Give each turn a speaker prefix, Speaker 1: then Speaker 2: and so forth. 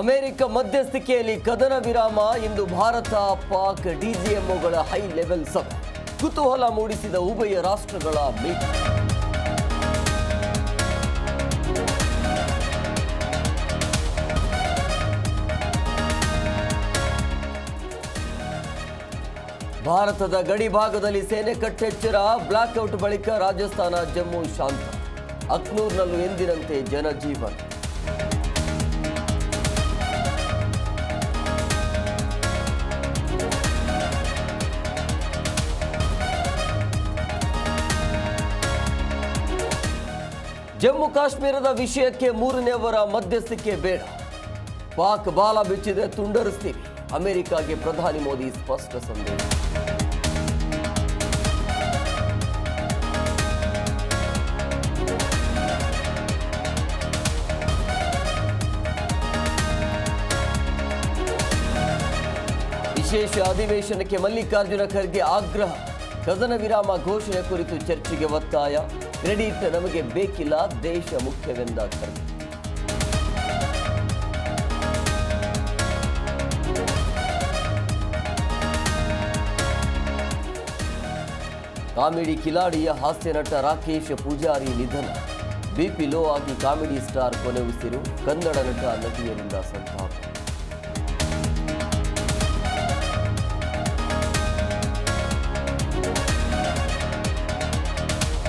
Speaker 1: America ಮಧ್ಯಸ್ಥಿಕೆಯಲ್ಲಿ ಕದನ ವಿರಾಮ. ಇಂದು ಭಾರತ ಪಾಕ್ ಡಿಜಿಎಂಒಗಳ ಹೈ ಲೆವೆಲ್ ಸಭೆ. ಕುತೂಹಲ ಮೂಡಿಸಿದ ಉಭಯ ರಾಷ್ಟ್ರಗಳ ಭೇಟಿ ಭಾರತದ ಗಡಿ ಭಾಗದಲ್ಲಿ ಸೇನೆ ಕಟ್ಟೆಚ್ಚರ. ಬ್ಲಾಕ್ಔಟ್ ಬಳಿಕ ರಾಜಸ್ಥಾನ ಜಮ್ಮು ಶಾಂತ. ಅಕ್ನೂರ್ನಲ್ಲೂ ಎಂದಿನಂತೆ ಜನಜೀವನ. ಜಮ್ಮು ಕಾಶ್ಮೀರದ ವಿಷಯಕ್ಕೆ ಮೂರನೆಯವರ ಮಧ್ಯಸ್ಥಿಕೆ ಬೇಡ. ಪಾಕ್ ಬಾಲ ಬಿಚ್ಚಿದ್ರೆ ತುಂಡರಿಸ್ತೀವಿ. ಅಮೆರಿಕಾಗೆ ಪ್ರಧಾನಿ ಮೋದಿ ಸ್ಪಷ್ಟ ಸಂದೇಶ. ವಿಶೇಷ ಅಧಿವೇಶನಕ್ಕೆ ಮಲ್ಲಿಕಾರ್ಜುನ ಖರ್ಗೆ ಆಗ್ರಹ. ಕದನ ವಿರಾಮ ಘೋಷಣೆ ಕುರಿತು ಚರ್ಚೆಗೆ ಒತ್ತಾಯ. ಕ್ರೆಡಿಟ್ ನಮಗೆ ಬೇಕಿಲ್ಲ, ದೇಶ ಮುಖ್ಯವೆಂದ ಖರ್ಗೆ ಕಾಮಿಡಿ ಕಿಲಾಡಿಯ ಹಾಸ್ಯ ನಟ ರಾಕೇಶ್ ಪೂಜಾರಿ ನಿಧನ. ಬಿಪಿ ಲೋ ಆಗಿ ಕಾಮಿಡಿ ಸ್ಟಾರ್ ಕೊನೆ ಉಸಿರು ಕನ್ನಡ ನಟ ನಟಿಯರಿಂದ ಸಂತಾಪ.